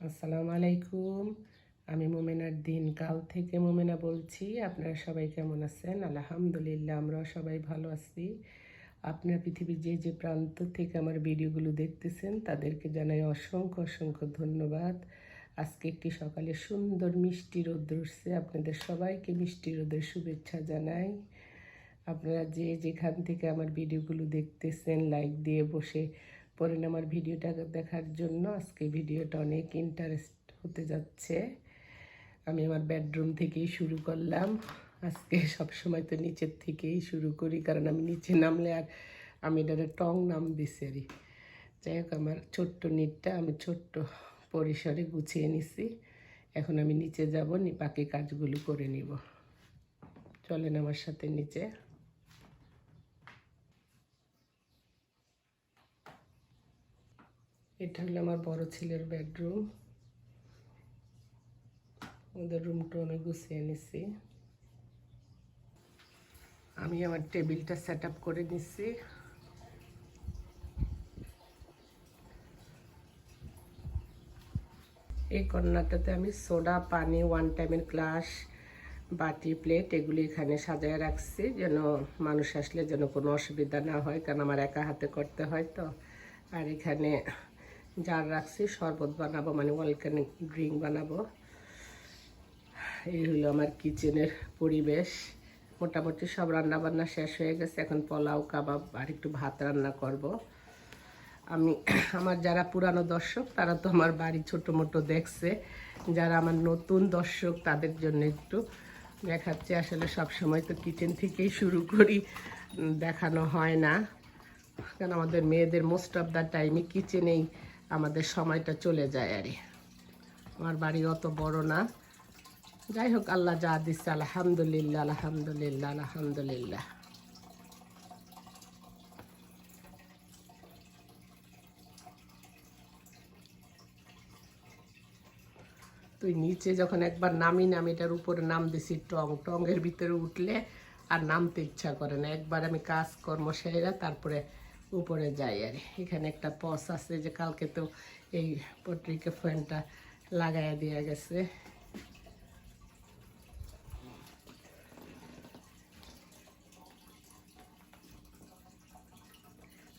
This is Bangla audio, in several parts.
আসসালামু আলাইকুম। আমি মোমেনার দিন, কাল থেকে মোমেনা বলছি। আপনারা সবাই কেমন আছেন? আলহামদুলিল্লাহ, আমরাও সবাই ভালো আছি। আপনার পৃথিবীর যে যে প্রান্ত থেকে আমার ভিডিওগুলো দেখতেছেন, তাদেরকে জানাই অসংখ্য অসংখ্য ধন্যবাদ। আজকে একটি সকালে সুন্দর মিষ্টি রোদ উঠছে। আপনাদের সবাইকে মিষ্টি রোদের শুভেচ্ছা জানাই। আপনারা যে, যেখান থেকে আমার ভিডিওগুলো দেখতেছেন, লাইক দিয়ে বসে পড়েন আমার ভিডিওটা দেখার জন্য আজকে ভিডিওটা অনেক ইন্টারেস্ট হতে যাচ্ছে। আমি আমার বেডরুম থেকেই শুরু করলাম। আজকে সব সময় তো নিচের থেকেই শুরু করি, কারণ আমি নিচে নামলে আর আমি এটারে টং নাম দিছি। যাই হোক, আমার ছোট্ট নিটটা আমি ছোট্ট পরিসরে গুছিয়ে নিছি। এখন আমি নিচে যাব, নি বাকি কাজগুলো করে নিব। চলেন আমার সাথে নিচে। এটা হলো আমার বড় ছেলের বেডরুম ওদের রুমটা অনেক গুছিয়ে নিছি। আমি আমার টেবিলটা সেট আপ করে নিছি। এই কর্নারটাতে আমি সোডা পানি ওয়ান টাইমের গ্লাস বাটি প্লেট এগুলি এখানে সাজায় রাখছি যেন মানুষ আসলে যেন কোনো অসুবিধা না হয়, কারণ আমার একা হাতে করতে হয় তো। আর এখানে জার রাখছি, শরবত বানাবো মানে অর্গানিক ড্রিঙ্ক বানাবো। এই হলো আমার কিচেনের পরিবেশ। মোটামুটি সব রান্না বান্না শেষ হয়ে গেছে। এখন পোলাও, কাবাব আর একটু ভাত রান্না করব। আমি, আমার যারা পুরানো দর্শক, তারা তো আমার বাড়ি ছোটো মোটো দেখছে। যারা আমার নতুন দর্শক, তাদের জন্য একটু দেখাচ্ছি। আসলে সব সময় তো কিচেন থেকেই শুরু করি। দেখানো হয় না। কারণ আমাদের মেয়েদের মোস্ট অফ দ্য টাইমই কিচেনেই আমাদের সময়টা চলে যায় আরে। আমার বাড়ি অত বড় না। যাই হোক, আল্লাহ যা দিচ্ছে আলহামদুলিল্লাহ আলহামদুলিল্লাহ আলহামদুলিল্লাহ। তুই নিচে যখন একবার নামি নামি এটার উপরে নাম দিছি, টং টঙের ভিতরে উঠলে আর নামতে ইচ্ছা করে না। একবার আমি কাজ কর্ম সেরা তারপরে উপরে যাই আর এখানে একটা পস আছে যে কালকে তো এই পত্রিকা ফ্যানটা লাগাইয়া দেওয়া গেছে।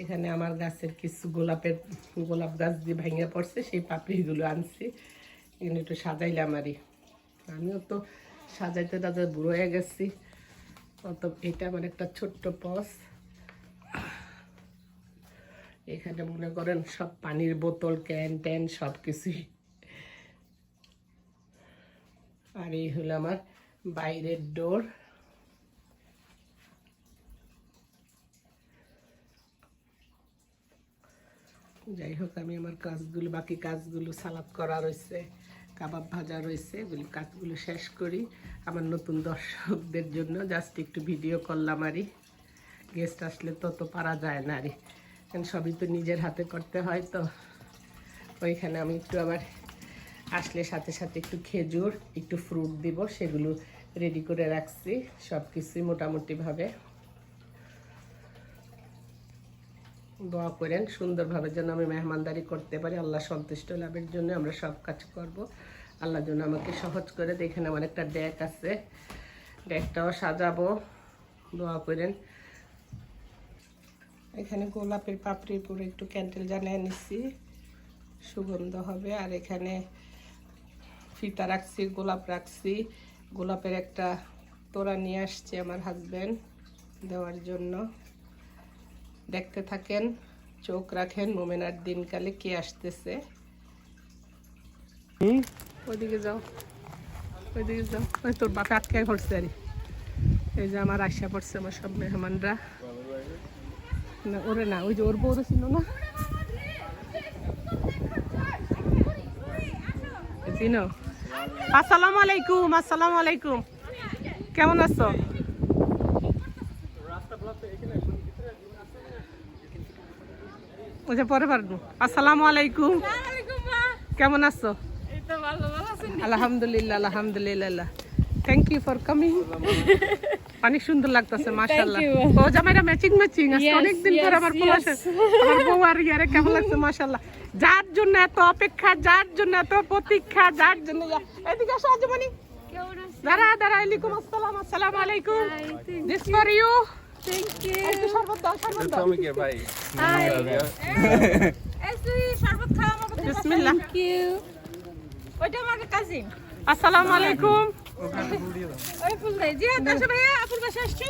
এখানে আমার গাছের কিছু গোলাপের গোলাপ গাছ দিয়ে ভেঙে পড়ছে, সেই পাপড়িগুলো আনছি। এখানে একটু সাজাইলাম আরই আমিও তো সাজাইতে টাজাই বুড়ো হয়ে গেছি। অত এটা আমার একটা ছোট্ট পস। এখানে মনে করেন সব পানির বোতল, ক্যান, ট্যান সব কিছুই আর এই হলো আমার বাইরের ডোর। যাই হোক, আমি আমার কাজগুলো, বাকি কাজগুলো সালাদ করা রয়েছে, কাবাব ভাজা রয়েছে, এগুলো কাজগুলো শেষ করি আমার নতুন দর্শকদের জন্য। জাস্ট একটু ভিডিও করলাম আরই। গেস্ট আসলে তো তো পারা যায় না আরই। কারণ সবই তো নিজের হাতে করতে হয়, তো ওইখানে আমি একটু আবার আসলে সাথে সাথে একটু খেজুর, একটু ফ্রুট দিব, সেগুলো রেডি করে রাখছি সব কিছুই মোটামুটিভাবে দোয়া করেন, সুন্দরভাবে যেন আমি মেহমানদারি করতে পারি, আল্লাহ সন্তুষ্ট লাভের জন্য আমরা সব কাজ করব আল্লাহ যেন আমাকে সহজ করে। এখানে আমার একটা ডেক আছে ডেকটাও সাজাবো দোয়া করেন এখানে গোলাপের পাপড়ির পুরো একটু ক্যান্ডেল জ্বালিয়ে নিচ্ছি। সুগন্ধ হবে। আর এখানে ফিতা রাখছি গোলাপ রাখছি। গোলাপের একটা তোড়া নিয়ে আসছে আমার হাজব্যান্ড দেওয়ার জন্য। দেখতে থাকেন চোখ রাখেন মোমেনার দিনকালে কে আসতেছে। ওইদিকে যাও ওইদিকে যাও। ওই তোর বাপে আটকায় পড়ছে আর। এই যে আমার আশা পড়ছে আমার সব মেহমানরা। না ওরে না ওই যে ওর বউরে ছিল না? চিনো? আসসালামু আলাইকুম আসসালামু আলাইকুম। কেমন আছো? ওই যে পরে পারব। আসসালামু আলাইকুম। কেমন আছো? আলহামদুলিল্লাহ আলহামদুলিল্লাহ। থ্যাংক ইউ ফর কামিং অনেক সুন্দর লাগতেছে মাশাআল্লাহ. ও জামাইরা ম্যাচিং ম্যাচিং আজকে পর yes, আমার আমার বউ আর ইয়ারে কেমন লাগছে মাশাআল্লাহ। যার জন্য এত অপেক্ষা যার জন্য এত প্রতীক্ষা যার জন্য এদিকে আসো আজমনি। দাঁড়া দাঁড়া আলাইকুম আসসালাম আসসালামু আলাইকুম। This for you Thank you. একটু শরবত দাও শরবত দাও। Tommy ভাই? বিসমিল্লাহ। Thank you. ওইটা আমাকে কাজিন আসসালামু আলাইকুম। ওই ফুল দেয় জি আকাশ ভাইয়া আপুর কাছে আসছো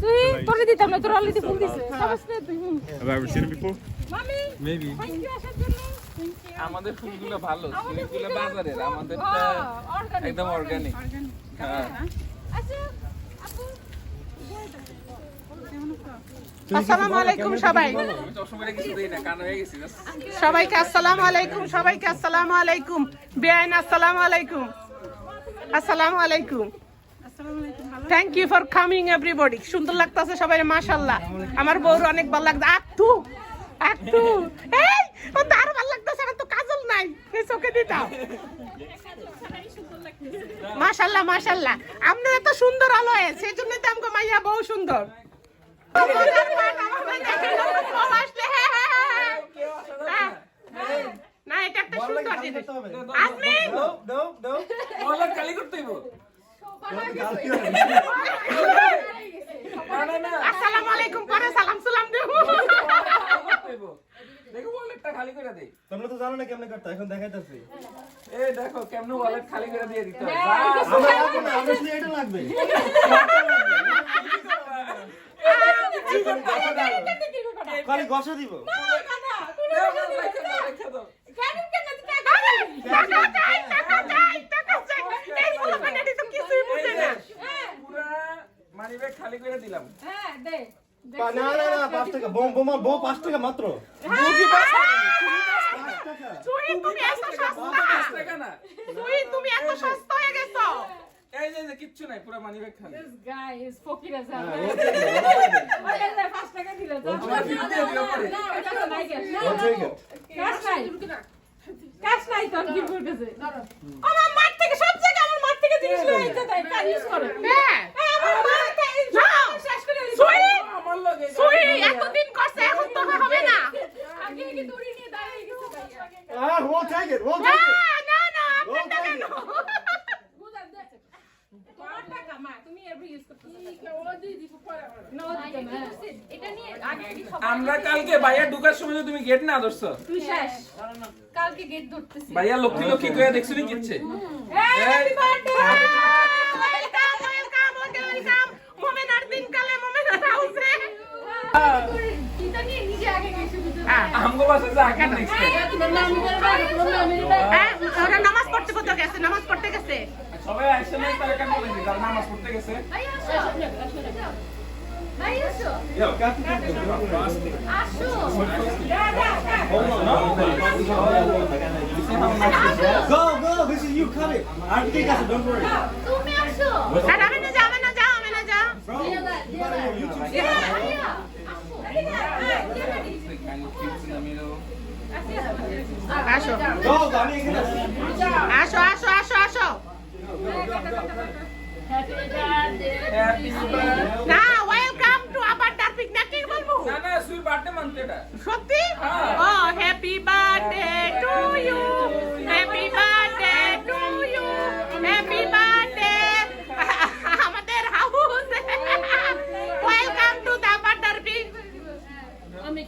তুই তোরে দিতাম না তোর অলরেডি ফুল দিছে সমস্ত তুই হুম। Have I ever seen it before? মামি Maybe. থ্যাংক ইউ আসার জন্য Thank you. আমাদের ফুলগুলো ভালো আমাদের ফুলগুলো বাজারের হ্যাঁ, organic, একদম organic। organic। হ্যাঁ। আচ্ছা আপু আসসালামু আলাইকুম সবাই আমি চশমা করে কিছু দিই না কান হয়ে গেছি ব্যাস। সবাইকে আসসালামু আলাইকুম সবাইকে আসসালামু আলাইকুম বেআইন আসসালামু আলাইকুম আসসালামু আলাইকুম। Thank you for coming everybody সুন্দর লাগতেছে সবাই মাশাল্লাহ আমার বউর অনেক ভালো লাগছে। আকটু আকটু এই ও তো আরও ভালো লাগতেছে আমার তো কাজল নাই। এই চোখে দিতাম মাশাল্লাহ মাশাল্লাহ আপনার এত সুন্দর আলো সেই জন্য তো আমাকে মাইয়া বউ সুন্দর। আমার ভাই দেখে যখন বউ আসলে, হ্যাঁ, হ্যাঁ, হ্যাঁ, হ্যাঁ। না এটা একটা সুন্দর জিনিস আজমি ওয়ালেট খালি করতে হইব। না, না, না, আসসালামু আলাইকুম পরে সালাম সালাম দেব দেখো ওয়ালেটটা খালি করে দেই তোমরা তো জানো না কেমনে করতে এখন দেখাইতেছি এই দেখো কেমনে ওয়ালেট খালি করে দিয়ে দিতে হয় হ্যাঁ, এটা লাগবে খালি গসা দিব দাও, দাও, রেখে দাও, রেখে দাও। টাকা চাই টাকা চাই টাকা চাই এই মুসলমানেরই তো কিছুই বুঝে না পুরা মানিব্যাগ খালি করে দিলাম হ্যাঁ দে পা- না না না পাঁচ টাকা বোম বোমা বউ পাঁচ টাকা মাত্র। তুমি এত সস্তা। না। তুমি এত সস্তা হয়ে গেছো। এই যে কিচ্ছু নাই পুরা খালি। ফকির. হ্যাঁ, যে পাঁচ টাকা দিল তো। না, ওটা তো নাই ঠিক নাই। তোর কি করতেছে? আমার মাঠ থেকে সব জায়গায় আমার মাঠ থেকে জিনিস লয়ে তাই, কাজ করো। হ্যাঁ। আমার শেষ করে আমার লগে চুরি এতদিন করছে এখন তো হবে না। আগে আগে দড়ি নিয়ে দাঁড়িয়ে গেছে ভাইয়া। We'll take it, we'll take. না না আমরা কালকে ভাইয়া ঢুকার সময় তো তুমি গেট না ধরছো। কালকে গেট ধরতেছি। ভাইয়া লক্ষ্মী লক্ষ্মী করে দেখছ নি কিচ্ছে এই, happy birthday! Welcome welcome welcome মোমেনার দিনকালে মোমেনার হাউসে এটা নিয়ে নিজে আগে গেছে ভিতরে। হ্যাঁ আমগো বাসা যা কেন নেক্সট হ্যাঁ, ওরা নামাজ পড়তে কোথাও গেছে নামাজ পড়তে গেছে সবাই আসছে না তারা কেন বলে দিই নামাজ পড়তে গেছে ভাই আসো। ভাই আসো। আসো। Go, go, this is you, cut it. I'm ঠিক আছে, don't worry. তুমি আসো। আসো। আসো আসো আসো আসো. না ওয়েলকাম টু আবার ডারপিক না কি বলব না না সুই বার্থডে মানতে এটা সত্যি হ্যাঁ। ও হ্যাপি বার্থডে টু ইউ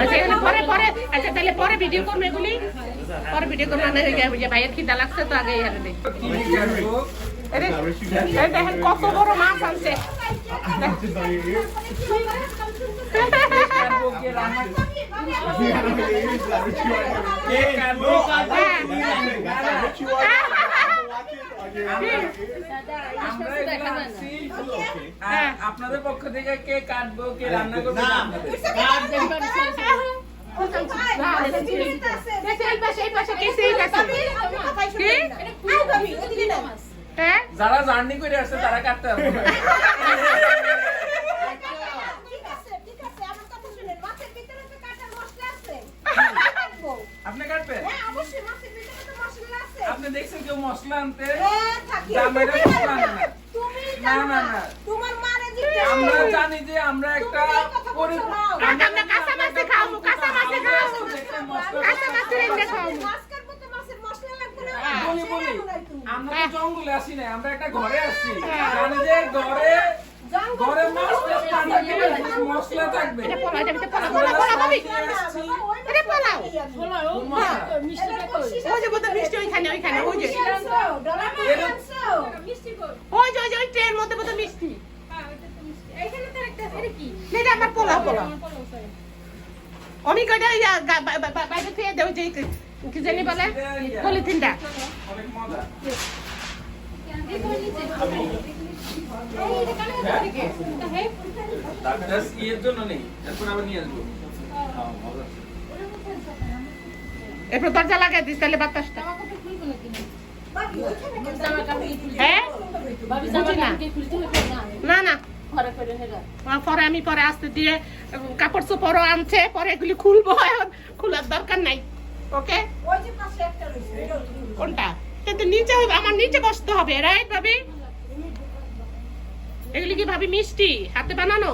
আচ্ছা এগুলো পরে পরে আচ্ছা তাহলে পরে ভিডিও করব এগুলি। পরে ভিডিও করব না হয়ে যে ভাইয়ের খিদা লাগছে তো আগে এই দেখেন কত বড় মাছ আনছে। Hey, আপনাদের পক্ষ থেকে কে কাটবো কে রান্না করবে হ্যাঁ? যারা জার্নি করে আসছে তারা কাটতে পারবে না। আপনি কাটবেন? আপনি দেখছেন কেউ মশলা আনতে? আনে না না না না তোমার মারে আমরা জানি যে আমরা একটা পরি- আমরা খাব, কাঁচামাছি খাব। কাঁচা মাছ রেন্দে খাব বলি বলি। আমরা তো জঙ্গলে আসি না আমরা একটা ঘরে আসছি। জানি যে ঘরে ঘরে মাছ করে মশলা থাকবে। এটা এটা আমার পোলা পোলা কয়টা বাইরে থেকে যে কি জানি বলে? পলিথিনটা। এরপর দরজা লাগাই দিস তাহলে বাতাসটা। হ্যাঁ? না না। পরে আমি পরে আসতে দিয়ে কাপড় চোপড়ও আনছে পরে এগুলি খুলবো এখন খোলার দরকার নাই ওকে? কোনটা? কিন্তু নিচে হবে আমার নিচে বসতে হবে রাইট ভাবি? এগুলি কি ভাবি মিষ্টি? হাতে বানানো?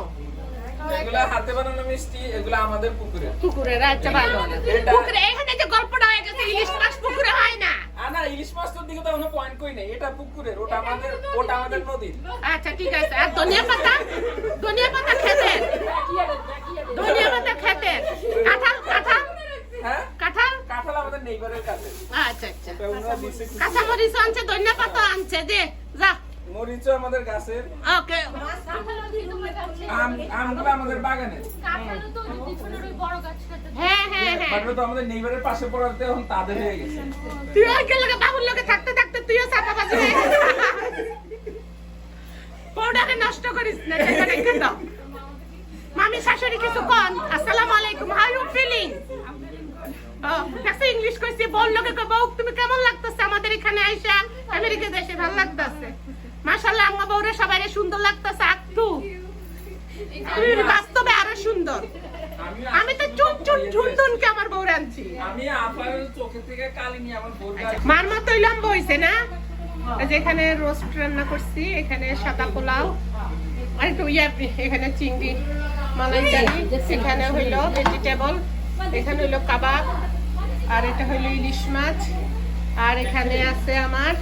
এগুলা হাতে বানানো মিষ্টি এগুলা আমাদের পুকুরে। পুকুরে আচ্ছা ভালো। পুকুরে এখানে যে গল্পটা হয়ে গেছে ইলিশ মাছ পুকুরে না ইলিশ মাছটার দিকে তো কোনো পয়েন্ট কই নাই। এটা পুকুরের ওটা আমাদের ওটা আমাদের নদীর। আচ্ছা ঠিক আছে। আর ধনিয়া পাতা? ধনিয়া পাতা খেতে ধনিয়া পাতা খেতে কাঁঠাল কাঁঠাল? হ্যাঁ? কাঁঠাল? কাঁঠাল আমাদের নেইবারের কাছে। আচ্ছা আচ্ছা। খুশি। কাঁচামরিচ আনছে ধনিয়া পাতা আনছে দে যা। মরিচও আমাদের গাছের। ওকে। আমগুলো আমাদের বাগানের। হ্যাঁ হ্যাঁ হ্যাঁ। তো আমাদের নেইবারের পাশে পড়াতে এখন তাদের হয়ে গেছে। তুই লগে বাবুর লগে থাকতে থাকতে তুইও হয়ে। নষ্ট করিস না দেখা রেখে দাও। মামি শাশুড়ি কিছু কন? আসসালামু আলাইকুম। হাউ ইউ ফিলিং ও ইংলিশ কইছি বল লোকে কই বউ তুমি কেমন লাগতেছে আমাদের এখানে আইসা? আমেরিকা দেশে ভালো লাগতেছে। মাশাআল্লাহ আমার বউরে সবাই সুন্দর লাগতেছে আকটু তুই বাস্তবে আরও সুন্দর। আমি তো চুপ চুপ ঝুনঝুনকে আমার বউরে আনছি। আমি আপার চোখে থেকে কালি নিয়ে আমার বোর গাছ মার মতোই লম্বা হয়েছে না? এই যে এখানে রোস্ট রান্না করছি এখানে সাদা পোলাও আর একটু ইয়া এখানে চিংড়ি মালাইকারি এখানে হইল ভেজিটেবল এখানে হইল কাবাব আর এটা হইল ইলিশ মাছ। আর এখানে আছে আমার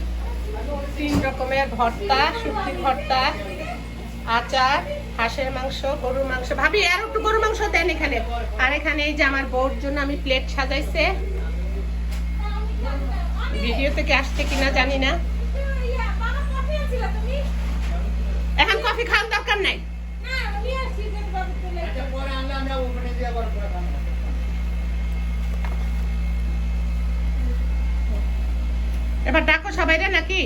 তিন রকমের ভর্তা শুটকি ভর্তা আচার হাঁসের মাংস গরুর মাংস। ভাবি আর একটু গরুর মাংস দেন এখানে। আর এখানে এই যে আমার বউর জন্য আমি প্লেট সাজাইছে। ভিডিও থেকে আসছে কিনা জানি না। এখন কফি খাওয়ার দরকার নাই? ডাকো সবাই রে নাকি?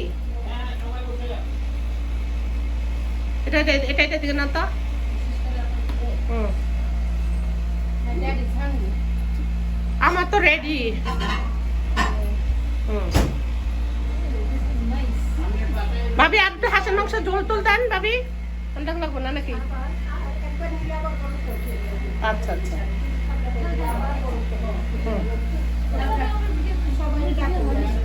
এটা এটা এটা দিকে না তো। আমার তো রেডি ভাবি, আর একটু হাঁসের মাংস ঝোল টোল দেন, ভাবি। কোনটা লাগবো না নাকি? আচ্ছা আচ্ছা। হুম।